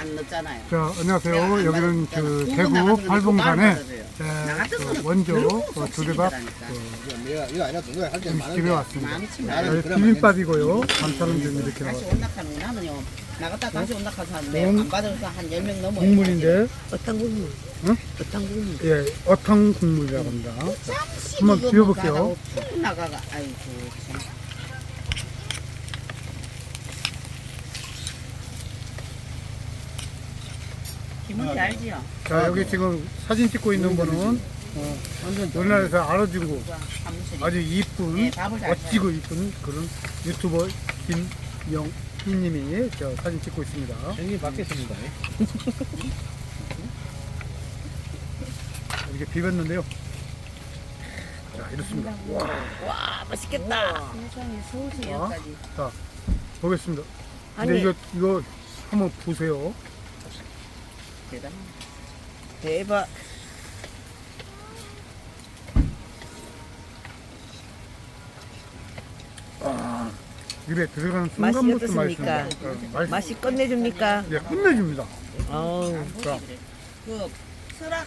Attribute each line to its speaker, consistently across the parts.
Speaker 1: 안 넣잖아요.
Speaker 2: 자, 안녕하세요.
Speaker 1: 안
Speaker 2: 여기는. 그 대구 팔봉산에. 네,
Speaker 1: 나 같은
Speaker 2: 그 원조 어, 그
Speaker 3: 이거 누가 할때
Speaker 2: 음식집에 왔습니다.
Speaker 1: 많지.
Speaker 2: 네,
Speaker 3: 그러면
Speaker 2: 비빔밥이고요. 반찬은 좀 이렇게
Speaker 1: 다시
Speaker 2: 나왔어요.
Speaker 1: 온다카는 나는요. 나갔다 다시 온다카서 하는데
Speaker 2: 음.
Speaker 1: 안 받아서 한 10명 넘어요.
Speaker 2: 국물인데,
Speaker 4: 어떤 국물?
Speaker 2: 응?
Speaker 4: 어떤 국물?
Speaker 2: 예, 어탕 국물이라고 합니다.
Speaker 1: 잠시
Speaker 2: 한번
Speaker 1: 푹 나가가 아이고 참. 김은지 알지요?
Speaker 2: 자, 여기 지금 사진 찍고 있는 분은 어, 우리나라에서 알아주고
Speaker 1: 사무실이.
Speaker 2: 아주 이쁜,
Speaker 1: 네,
Speaker 2: 멋지고 이쁜 그런 유튜버 김영희님이 저 사진 찍고 있습니다.
Speaker 3: 형님 받겠습니다.
Speaker 2: 이렇게 비볐는데요. 자, 이렇습니다. 와,
Speaker 4: 와 맛있겠다.
Speaker 1: 세상에? 여기까지.
Speaker 2: 자, 보겠습니다. 근데
Speaker 4: 아니.
Speaker 2: 이거, 이거 한번 보세요.
Speaker 1: 대단해.
Speaker 4: 대박.
Speaker 2: 입에 들어가는
Speaker 4: 맛이
Speaker 2: 순간부터
Speaker 4: 어떻습니까?
Speaker 2: 맛있습니다. 어, 맛있,
Speaker 4: 맛이 끝내줍니까?
Speaker 2: 예, 끝내줍니다.
Speaker 4: 어우
Speaker 2: 자.
Speaker 1: 그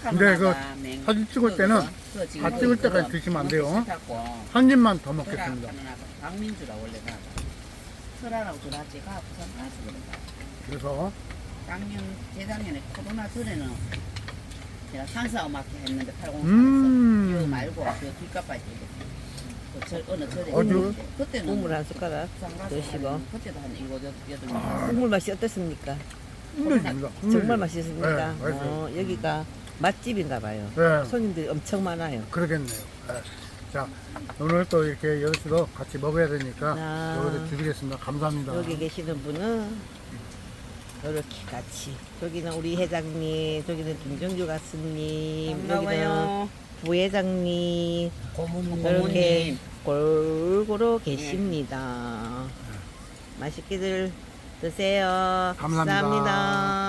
Speaker 2: 근데 그
Speaker 1: 아가 맹-
Speaker 2: 사진 찍을
Speaker 1: 그거,
Speaker 2: 때는
Speaker 1: 그거 지금
Speaker 2: 다 찍을 때까지
Speaker 1: 그거
Speaker 2: 드시면 안 돼요.
Speaker 1: 싫다고
Speaker 2: 한 입만 더 먹겠습니다.
Speaker 1: 설악하는 아가 박민주라 원래가 설아라고 들어왔지 가 부산 가서 그런가
Speaker 2: 그래서
Speaker 1: 작년 재작년에 코로나 전에는 제가 상사 음악 했는데 80
Speaker 2: 음.
Speaker 1: 이거 말고 그 뒷값까지 그 절, 어느 절에
Speaker 2: 어디?
Speaker 1: 있는데 그때는
Speaker 4: 국물 한 숟가락
Speaker 1: 가서
Speaker 4: 드시고.
Speaker 1: 한- 그때도 한 일곱 여- 여덟 명
Speaker 2: 아.
Speaker 4: 국물 맛이 어떻습니까?
Speaker 2: 끝내줍니다.
Speaker 4: 정말 맛있습니까?
Speaker 2: 네, 맛있어요.
Speaker 4: 어, 여기가 맛집인가 봐요.
Speaker 2: 네,
Speaker 4: 손님들이 엄청 많아요.
Speaker 2: 그러겠네요. 네. 자, 오늘 또 이렇게 여럿이서 같이 먹어야 되니까
Speaker 4: 아.
Speaker 2: 여기를 드리겠습니다. 감사합니다.
Speaker 4: 여기 계시는 분은 이렇게 같이 저기는 우리 회장님, 저기는 김정주 가수님, 여기는 부회장님
Speaker 3: 고모님
Speaker 4: 이렇게. 골고루 계십니다. 맛있게들 드세요.
Speaker 2: 감사합니다.
Speaker 4: 감사합니다.